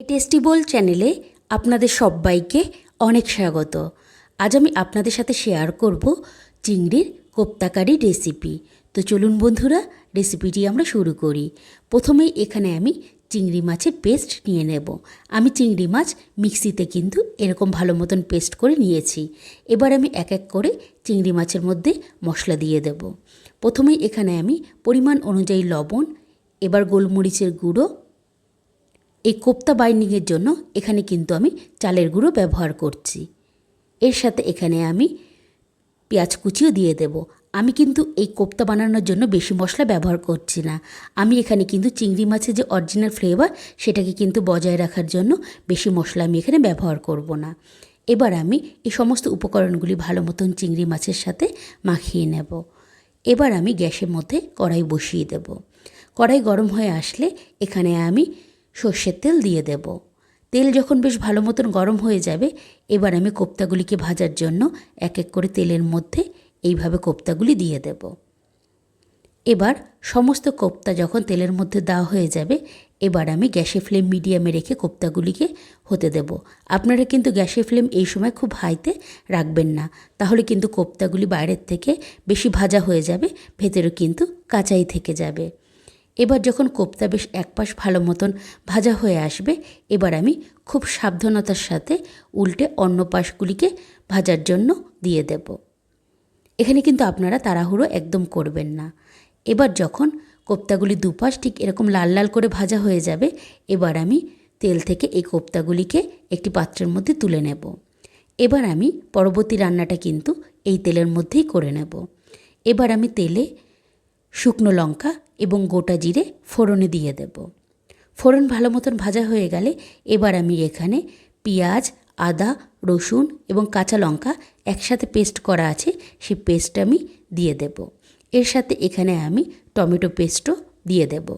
টেস্টিবল চ্যানেলে আপনাদের সবাইকে অনেক স্বাগত। আজ আমি আপনাদের সাথে শেয়ার করব চিংড়ির কোপ্তাকারি রেসিপি তো চলুন বন্ধুরা রেসিপিটি আমরা শুরু করি। প্রথমেই এখানে আমি চিংড়ি মাছের পেস্ট নিয়ে নেব। আমি চিংড়ি মাছ মিক্সিতে কিন্তু এরকম ভালো মতন পেস্ট করে নিয়েছি। এবার আমি এক এক করে চিংড়ি মাছের মধ্যে মশলা দিয়ে দেব। প্রথমেই এখানে আমি পরিমাণ অনুযায়ী লবণ, এবার গোলমরিচের গুঁড়ো এই কোপ্তা বাইন্ডিংয়ের জন্য এখানে কিন্তু আমি চালের গুঁড়ো ব্যবহার করছি। এর সাথে এখানে আমি পেঁয়াজ কুচিও দিয়ে দেব। আমি কিন্তু এই কোপ্তা বানানোর জন্য বেশি মশলা ব্যবহার করছি না। আমি এখানে কিন্তু চিংড়ি মাছের যে অরিজিনাল ফ্লেভার সেটাকে কিন্তু বজায় রাখার জন্য বেশি মশলা আমি এখানে ব্যবহার করব না। এবার আমি এই সমস্ত উপকরণগুলি ভালো মতন চিংড়ি মাছের সাথে মাখিয়ে নেব। এবার আমি গ্যাসের মধ্যে কড়াই বসিয়ে দেব। কড়াই গরম হয়ে আসলে এখানে আমি সর্ষের তেল দিয়ে দেব। তেল যখন বেশ ভালো মতন গরম হয়ে যাবে, এবার আমি কোপ্তাগুলিকে ভাজার জন্য এক এক করে তেলের মধ্যে এইভাবে কোপ্তাগুলি দিয়ে দেব। এবার সমস্ত কোপ্তা যখন তেলের মধ্যে দেওয়া হয়ে যাবে, এবার আমি গ্যাসের ফ্লেম মিডিয়ামে রেখে কোপ্তাগুলিকে হতে দেব। আপনারা কিন্তু গ্যাসের ফ্লেম এই সময় খুব হাইতে রাখবেন না, তাহলে কিন্তু কোপ্তাগুলি বাইরের থেকে বেশি ভাজা হয়ে যাবে, ভেতরে কিন্তু কাঁচাই থেকে যাবে। এবার যখন কোপ্তা বেশ এক পাশ ভালো মতন ভাজা হয়ে আসবে, এবার আমি খুব সাবধানতার সাথে উল্টে অন্য পাশগুলিকে ভাজার জন্য দিয়ে দেব। এখানে কিন্তু আপনারা তাড়াহুড়ো একদম করবেন না। এবার যখন কোপ্তাগুলি দুপাশ ঠিক এরকম লাল লাল করে ভাজা হয়ে যাবে, এবার আমি তেল থেকে এই কোপ্তাগুলিকে একটি পাত্রের মধ্যে তুলে নেব। এবার আমি পরবর্তী রান্নাটা কিন্তু এই তেলের মধ্যেই করে নেব। এবার আমি তেলে শুকনো লঙ্কা এবং গোটা জিরে ফোড়নে দিয়ে দেব। ফোড়ন ভালো মতন ভাজা হয়ে গেলে এবার আমি এখানে পেঁয়াজ, আদা, রসুন এবং কাঁচা লঙ্কা একসাথে পেস্ট করা আছে, সেই পেস্ট আমি দিয়ে দেব। এর সাথে এখানে আমি টমেটো পেস্টও দিয়ে দেব।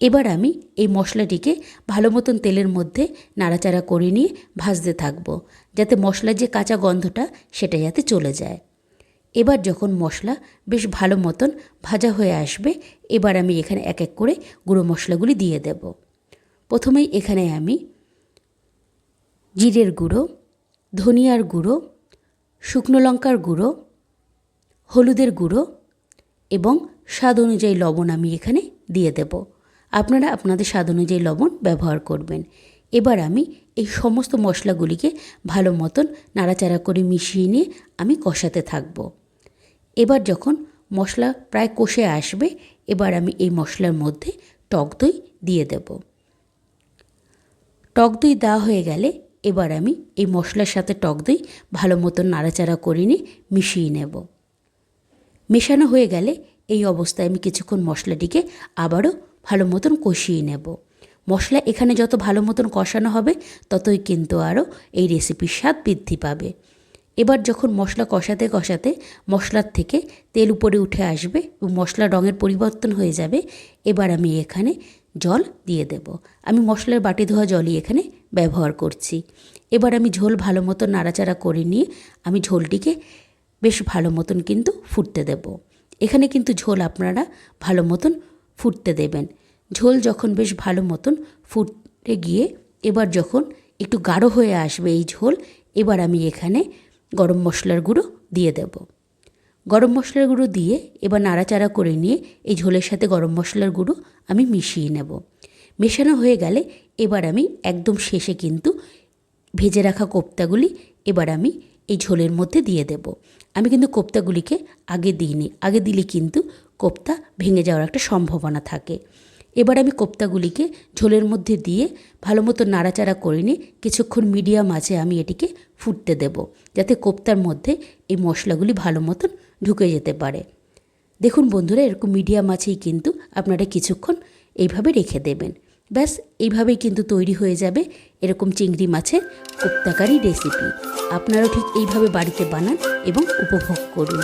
এবার আমি এই মশলাটিকে ভালো মতন তেলের মধ্যে নাড়াচাড়া করে নিয়ে ভাজতে থাকব, যাতে মশলার যে কাঁচা গন্ধটা সেটা যাতে চলে যায়। এবার যখন মশলা বেশ ভালো মতন ভাজা হয়ে আসবে, এবার আমি এখানে এক এক করে গুঁড়ো মশলাগুলি দিয়ে দেব। প্রথমেই এখানে আমি জিরের গুঁড়ো, ধনিয়ার গুঁড়ো, শুকনো লঙ্কার গুঁড়ো, হলুদের গুঁড়ো এবং স্বাদ অনুযায়ী লবণ আমি এখানে দিয়ে দেব। আপনারা আপনাদের স্বাদ অনুযায়ী লবণ ব্যবহার করবেন। এবার আমি এই সমস্ত মশলাগুলিকে ভালো মতন নাড়াচাড়া করে মিশিয়ে নিয়ে আমি কষাতে থাকব। এবার যখন মশলা প্রায় কষে আসবে, এবার আমি এই মশলার মধ্যে টক দই দিয়ে দেব। টক দই দেওয়া হয়ে গেলে এবার আমি এই মশলার সাথে টক দই ভালো মতন নাড়াচাড়া করে নিয়ে মিশিয়ে নেব। মেশানো হয়ে গেলে এই অবস্থায় আমি কিছুক্ষণ মশলাটিকে আবারও ভালো মতন কষিয়ে নেব। মশলা এখানে যত ভালো মতন কষানো হবে, ততই কিন্তু আরও এই রেসিপির স্বাদ বৃদ্ধি পাবে। এবার যখন মশলা কষাতে কষাতে মশলার থেকে তেল উপরে উঠে আসবে এবং মশলার রঙের পরিবর্তন হয়ে যাবে, এবার আমি এখানে জল দিয়ে দেব। আমি মশলার বাটি ধোয়া জলই এখানে ব্যবহার করছি। এবার আমি ঝোল ভালো মতো নাড়াচাড়া করে নিয়ে আমি ঝোলটিকে বেশ ভালো মতন কিন্তু ফুটতে দেব। এখানে কিন্তু ঝোল আপনারা ভালো মতন ফুটতে দেবেন। ঝোল যখন বেশ ভালো মতন ফুটে গিয়ে, এবার যখন একটু গাঢ় হয়ে আসবে এই ঝোল, এবার আমি এখানে গরম মশলার গুঁড়ো দিয়ে দেব। গরম মশলার গুঁড়ো দিয়ে এবার নাড়াচাড়া করে নিয়ে এই ঝোলের সাথে গরম মশলার গুঁড়ো আমি মিশিয়ে নেব। মেশানো হয়ে গেলে এবার আমি একদম শেষে কিন্তু ভেজে রাখা কোপ্তাগুলি এবার আমি এই ঝোলের মধ্যে দিয়ে দেব। আমি কিন্তু কোপ্তাগুলিকে আগে দিইনি, আগে দিলে কিন্তু কোপ্তা ভেঙে যাওয়ার একটা সম্ভাবনা থাকে। এবার আমি কোপ্তাগুলিকে ঝোলের মধ্যে দিয়ে ভালো মতো নাড়াচাড়া করে নিয়ে কিছুক্ষণ মিডিয়াম আছে আমি এটিকে ফুটতে দেব, যাতে কোপ্তার মধ্যে এই মশলাগুলি ভালো মতন ঢুকে যেতে পারে। দেখুন বন্ধুরা, এরকম মিডিয়াম আছেই কিন্তু আপনারা কিছুক্ষণ এইভাবে রেখে দেবেন। ব্যাস, এইভাবেই কিন্তু তৈরি হয়ে যাবে এরকম চিংড়ি মাছের কোপ্তাকারি রেসিপি। আপনারাও ঠিক এইভাবে বাড়িতে বানান এবং উপভোগ করুন।